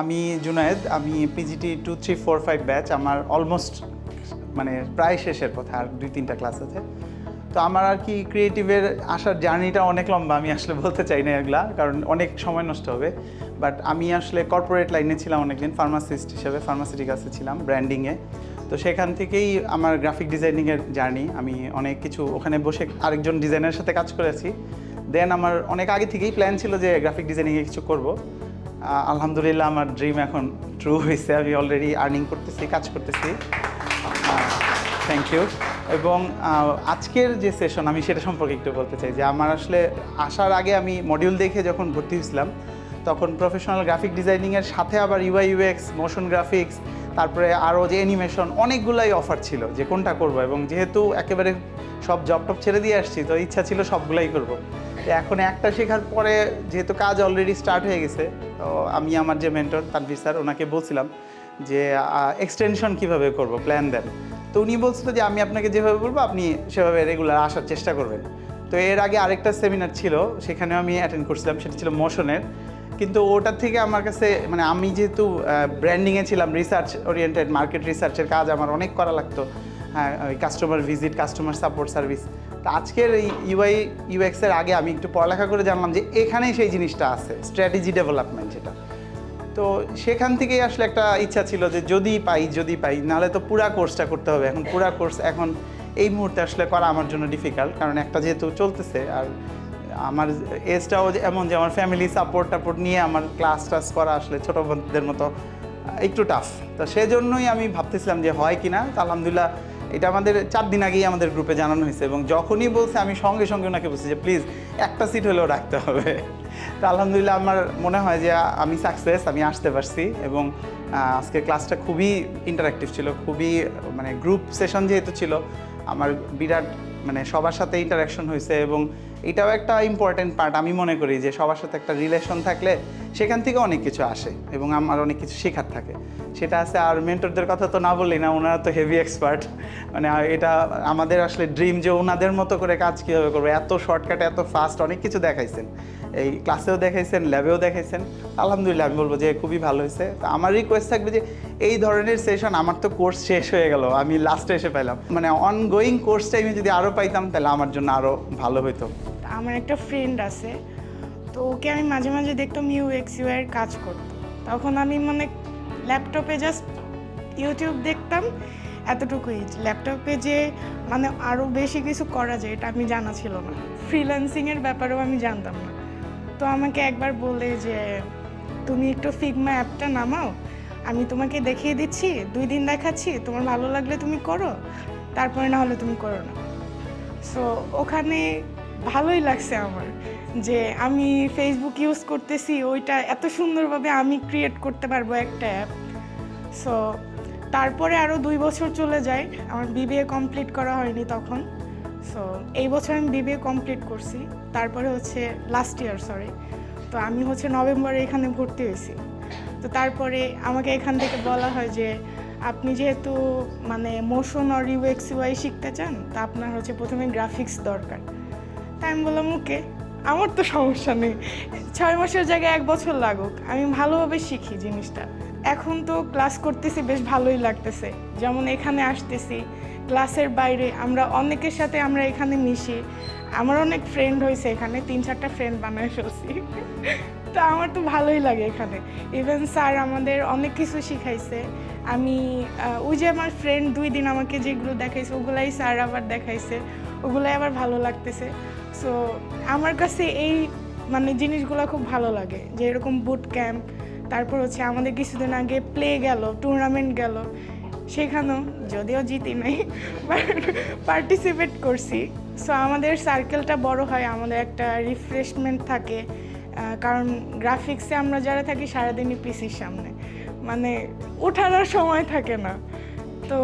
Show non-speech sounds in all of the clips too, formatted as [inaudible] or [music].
আমি জুনায়েদ, আমি PGT two three four five batch আমার অলমোস্ট মানে প্রায় শেষের পথে আর দুই, তিনটা ক্লাস আছে। তো আমার আর কি ক্রিয়েটিভের আসার জার্নিটা অনেক লম্বা, আমি আসলে বলতে চাই না এগুলা, কারণ অনেক সময় নষ্ট হবে। বাট আমি আসলে কর্পোরেট লাইনে ছিলাম অনেকদিন ফার্মাসিস্ট হিসেবে ফার্মাসিউটিক্যালসে ছিলাম ব্র্যান্ডিংয়ে তো সেখান থেকেই আমার গ্রাফিক ডিজাইনিংয়ের জার্নি আমি অনেক কিছু ওখানে বসে আরেকজন ডিজাইনারের সাথে কাজ করেছি। দেন আমার অনেক আগে থেকেই প্ল্যান ছিল যে গ্রাফিক ডিজাইনিংয়ে কিছু করব। আলহামদুলিল্লাহ আমার ড্রিম এখন ট্রু হয়েছে আমি অলরেডি আর্নিং করতেছি, কাজ করতেছি। থ্যাংক ইউ এবং আজকের যে সেশন আমি সেটা সম্পর্কে একটু বলতে চাই যে আমার আসলে আসার আগে আমি মডিউল দেখে যখন ভর্তি হয়েছিলাম, তখন প্রফেশনাল গ্রাফিক ডিজাইনিংয়ের সাথে আবার ইউআই ইউএক্স মোশন গ্রাফিক্স তারপরে আরও যে অ্যানিমেশন অনেকগুলাই অফার ছিল যে কোনটা করব। এবং যেহেতু একেবারে সব জব টপ ছেড়ে দিয়ে আসছি, তো ইচ্ছা ছিল সবগুলাই করব। এখন একটা শেখার পরে যেহেতু কাজ অলরেডি স্টার্ট হয়ে গেছে আমি আমার যে মেন্টর তানভীর স্যার, ওনাকে বলছিলাম যে এক্সটেনশন কীভাবে করব প্ল্যান দেন। তো উনি বলছিল যে, আমি আপনাকে যেভাবে বলব, আপনি সেভাবে রেগুলার আসার চেষ্টা করবেন। তো এর আগে আরেকটা সেমিনার ছিল, সেখানেও আমি অ্যাটেন্ড করছিলাম, সেটা ছিল মোশনের। কিন্তু ওটার থেকে আমার কাছে মানে আমি যেহেতু ব্র্যান্ডিংয়ে ছিলাম রিসার্চ ওরিয়েন্টেড মার্কেট রিসার্চের কাজ আমার অনেক করা লাগতো। হ্যাঁ ওই customer visit customer support service তো আজকের এই ইউআই ইউএক্সের আগে আমি একটু পড়ালেখা করে জানলাম যে এখানেই সেই জিনিসটা আছে স্ট্র্যাটেজি ডেভেলপমেন্ট যেটা। তো সেখান থেকেই আসলে একটা ইচ্ছা ছিল যে যদি পাই যদি পাই, নাহলে তো পুরা কোর্সটা করতে হবে। এখন পুরা কোর্স এখন এই মুহূর্তে আসলে করা আমার জন্য ডিফিকাল্ট কারণ একটা যেহেতু চলতেছে, আর আমার এজটাও এমন যে আমার ফ্যামিলি সাপোর্ট টাপোর্ট নিয়ে আমার ক্লাস টাস করা আসলে ছোটো বোনদের মতো একটু টাফ তো সেজন্যই আমি ভাবতেছিলাম যে হয় কি না তো আলহামদুলিল্লাহ এটা আমাদের চার দিন আগেই আমাদের গ্রুপে জানানো হয়েছে এবং যখনই বলছে, আমি সঙ্গে সঙ্গে ওনাকে বলছি যে প্লিজ একটা সিট হলেও রাখতে হবে। [laughs] তো আলহামদুলিল্লাহ আমার মনে হয় যে, আমি সাকসেস আমি আসতে পারছি এবং আজকের ক্লাসটা খুবই ইন্টারাক্টিভ ছিল, খুবই মানে গ্রুপ সেশন যেহেতু ছিল, আমার বিরাট মানে সবার সাথে ইন্টারাকশন হয়েছে এবং এটাও একটা ইম্পর্টেন্ট পার্ট আমি মনে করি যে সবার সাথে একটা রিলেশন থাকলে সেখান থেকে অনেক কিছু আসে এবং আমার অনেক কিছু শেখার থাকে। সেটা আছে আর মেন্টরদের কথা তো না বললেই না, ওনারা তো হেভি এক্সপার্ট মানে এটা আমাদের আসলে ড্রিম যে ওনাদের মতো করে কাজ কীভাবে করব, এত শর্টকাটে এত ফাস্ট অনেক কিছু দেখাইছেন। এই ক্লাসেও দেখাইছেন ল্যাবেও দেখাইছেন। আলহামদুলিল্লাহ, আমি বলব যে খুবই ভালো হয়েছে। তো আমার রিকোয়েস্ট থাকবে যে এই ধরনের সেশন আমার তো কোর্স শেষ হয়ে গেল, আমি লাস্টে এসে পেলাম মানে অনগোয়িং কোর্স টাইমে যদি আরও পাইতাম, তাহলে আমার জন্য আরও ভালো হতো আমার একটা ফ্রেন্ড আছে, তো ওকে আমি মাঝে মাঝে দেখতাম ইউ এক্স ইউ এর কাজ করতো। তখন আমি মানে ল্যাপটপে জাস্ট ইউটিউব দেখতাম, এতটুকুই। ল্যাপটপে যে মানে আরও বেশি কিছু করা যায়, এটা আমি জানা ছিল না। ফ্রিল্যান্সিংয়ের ব্যাপারেও আমি জানতাম না। তো আমাকে একবার বলে যে, তুমি একটু ফিগমা অ্যাপটা নামাও, আমি তোমাকে দেখিয়ে দিচ্ছি, দুই দিন দেখাচ্ছি, তোমার ভালো লাগলে তুমি করো, তারপরে না হলে তুমি করো না। সো ওখানে ভালোই লাগছে আমার যে আমি ফেসবুক ইউজ করতেছি, ওইটা এত সুন্দরভাবে আমি ক্রিয়েট করতে পারব একটা অ্যাপ সো তারপরে আরও দুই বছর চলে যায়, আমার বিবিএ কমপ্লিট করা হয়নি তখন। সো এই বছর আমি বিবিএ কমপ্লিট করছি, তারপরে হচ্ছে লাস্ট ইয়ার সরি তো আমি হচ্ছে নভেম্বরে এখানে ভর্তি হয়েছি। তো তারপরে আমাকে এখান থেকে বলা হয় যে, আপনি যেহেতু মানে মোশন আর ইউএক্স ইউআই শিখতে চান, তা আপনার হচ্ছে প্রথমে গ্রাফিক্স দরকার। তাই আমি বললাম, ওকে, আমার তো সমস্যা নেই। ছয় মাসের জায়গায় এক বছর লাগুক। আমি ভালোভাবে শিখি জিনিসটা। এখন তো ক্লাস করতেছি, বেশ ভালোই লাগতেছে। যেমন এখানে আসতেছি ক্লাসের বাইরে আমরা অনেকের সাথে আমরা এখানে মিশি। আমার অনেক ফ্রেন্ড হয়েছে এখানে, তিন চারটা ফ্রেন্ড বানায় ফেলছি। [laughs] তো আমার তো ভালোই লাগে এখানে। ইভেন স্যার আমাদের অনেক কিছু শিখাইছে। আমি ওই যে আমার ফ্রেন্ড দুই দিন আমাকে যেগুলো দেখাইছে, ওগুলাই স্যার আবার দেখাইছে, ওগুলাই আবার ভালো লাগতেছে। সো আমার কাছে এই মানে জিনিসগুলো খুব ভালো লাগে, যে এরকম বুট ক্যাম্প তারপর হচ্ছে আমাদের কিছুদিন আগে প্লে গেল টুর্নামেন্ট গেল, সেখানেও যদিও জিতি নাই পার্টিসিপেট করছি। সো আমাদের সার্কেলটা বড় হয়, আমাদের একটা রিফ্রেশমেন্ট থাকে কারণ গ্রাফিক্সে আমরা যারা থাকি, সারাদিনই পিসির সামনে। মানে ওঠানোর সময় থাকে না। তো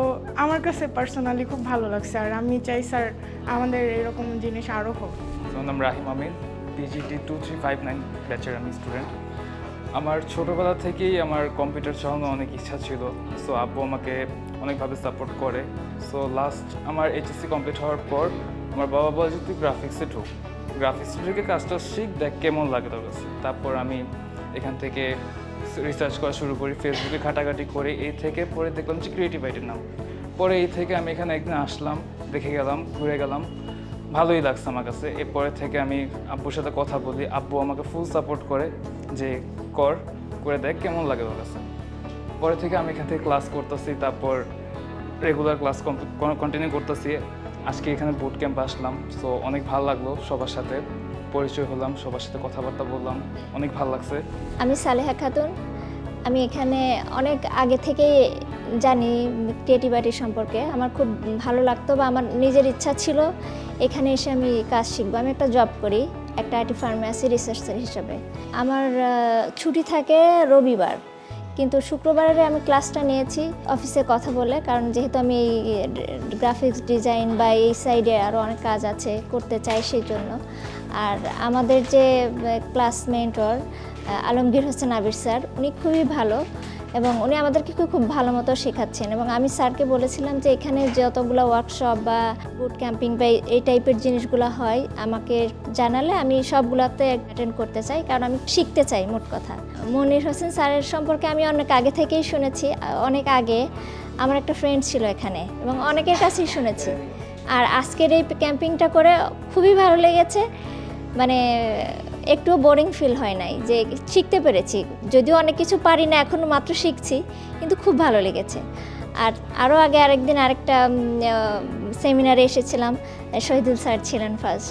আমার কাছে পার্সোনালি খুব ভালো লাগছে আর আমি চাই স্যার আমাদের এরকম জিনিস আরও হোক। আমার নাম Rahim Amir PGT two three five nine ব্যাচের আমি স্টুডেন্ট আমার ছোটোবেলা থেকেই আমার কম্পিউটার চালানো অনেক ইচ্ছা ছিল সো আব্বু আমাকে অনেকভাবে সাপোর্ট করে। সো লাস্ট আমার এইচএসসি কমপ্লিট হওয়ার পর আমার বাবা বলে যে, তুই গ্রাফিক্সে ঢুক। গ্রাফিক্সে ঢুকে কাজটা শিখ, দেখ কেমন লাগে তোর কাছে। তারপর আমি এখান থেকে রিসার্চ করা শুরু করি ফেসবুকে ঘাটাঘাটি করে, এই থেকে পরে দেখলাম যে ক্রিয়েটিভ আইটের নাম পরে এই থেকে আমি এখানে একদিন আসলাম, দেখে গেলাম, ঘুরে গেলাম। ভালোই লাগছে আমার কাছে। এরপরে থেকে আমি আব্বুর সাথে কথা বলি। আব্বু আমাকে ফুল সাপোর্ট করে যে, কর, করে দেখ, কেমন লাগে তোর কাছে? পরে থেকে আমি এখান থেকে ক্লাস করতেছি, তারপর রেগুলার ক্লাস কন্টিনিউ করতেছি। আজকে এখানে বুট ক্যাম্প আসলাম সো অনেক ভালো লাগল সবার সাথে। পরিচয় হলাম, সবার সাথে কথাবার্তা বললাম, অনেক ভালো লাগছে। আমি সালেহা খাতুন। আমি এখানে অনেক আগে থেকেই জানি ক্রিয়েটিভ আর্টের সম্পর্কে। আমার খুব ভালো লাগতো বা আমার নিজের ইচ্ছা ছিল, এখানে এসে আমি কাজ শিখব। আমি একটা জব করি, একটা আইটি ফার্মাসি রিসার্চার হিসাবে। আমার ছুটি থাকে রবিবার, কিন্তু শুক্রবারে আমি ক্লাসটা নিয়েছি অফিসে কথা বলে, কারণ যেহেতু আমি এই গ্রাফিক্স ডিজাইন বা এই সাইডে আরও অনেক কাজ আছে করতে চাই সেই জন্য। আর আমাদের যে class mentor Alamgir Hossain Abir sir, উনি খুবই ভালো এবং উনি আমাদেরকে খুব খুব ভালো মতো শেখাচ্ছেন এবং আমি স্যারকে বলেছিলাম যে, এখানে যতগুলো ওয়ার্কশপ বা বুট ক্যাম্পিং বা এই টাইপের জিনিসগুলো হয়, আমাকে জানালে আমি সবগুলোতে অ্যাটেন্ড করতে চাই, কারণ আমি শিখতে চাই মোট কথা। মনির হোসেন স্যারের সম্পর্কে আমি অনেক আগে থেকেই শুনেছি, অনেক আগে আমার একটা ফ্রেন্ড ছিল এখানে এবং অনেকের কাছেই শুনেছি। আর আজকের এই ক্যাম্পিংটা করে খুবই ভালো লেগেছে মানে একটু বোরিং ফিল হয় নাই যে শিখতে পেরেছি। যদিও অনেক কিছু পারি না এখনও মাত্র শিখছি, কিন্তু খুব ভালো লেগেছে। আর আরও আগে আরেকদিন আরেকটা সেমিনারে এসেছিলাম, শহীদুল স্যার ছিলেন ফার্স্ট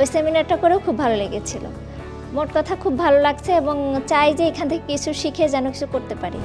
ওই সেমিনারটা করেও খুব ভালো লেগেছিল। মোট কথা খুব ভালো লাগছে এবং চাই যে এখান থেকে কিছু শিখে যেন কিছু করতে পারি।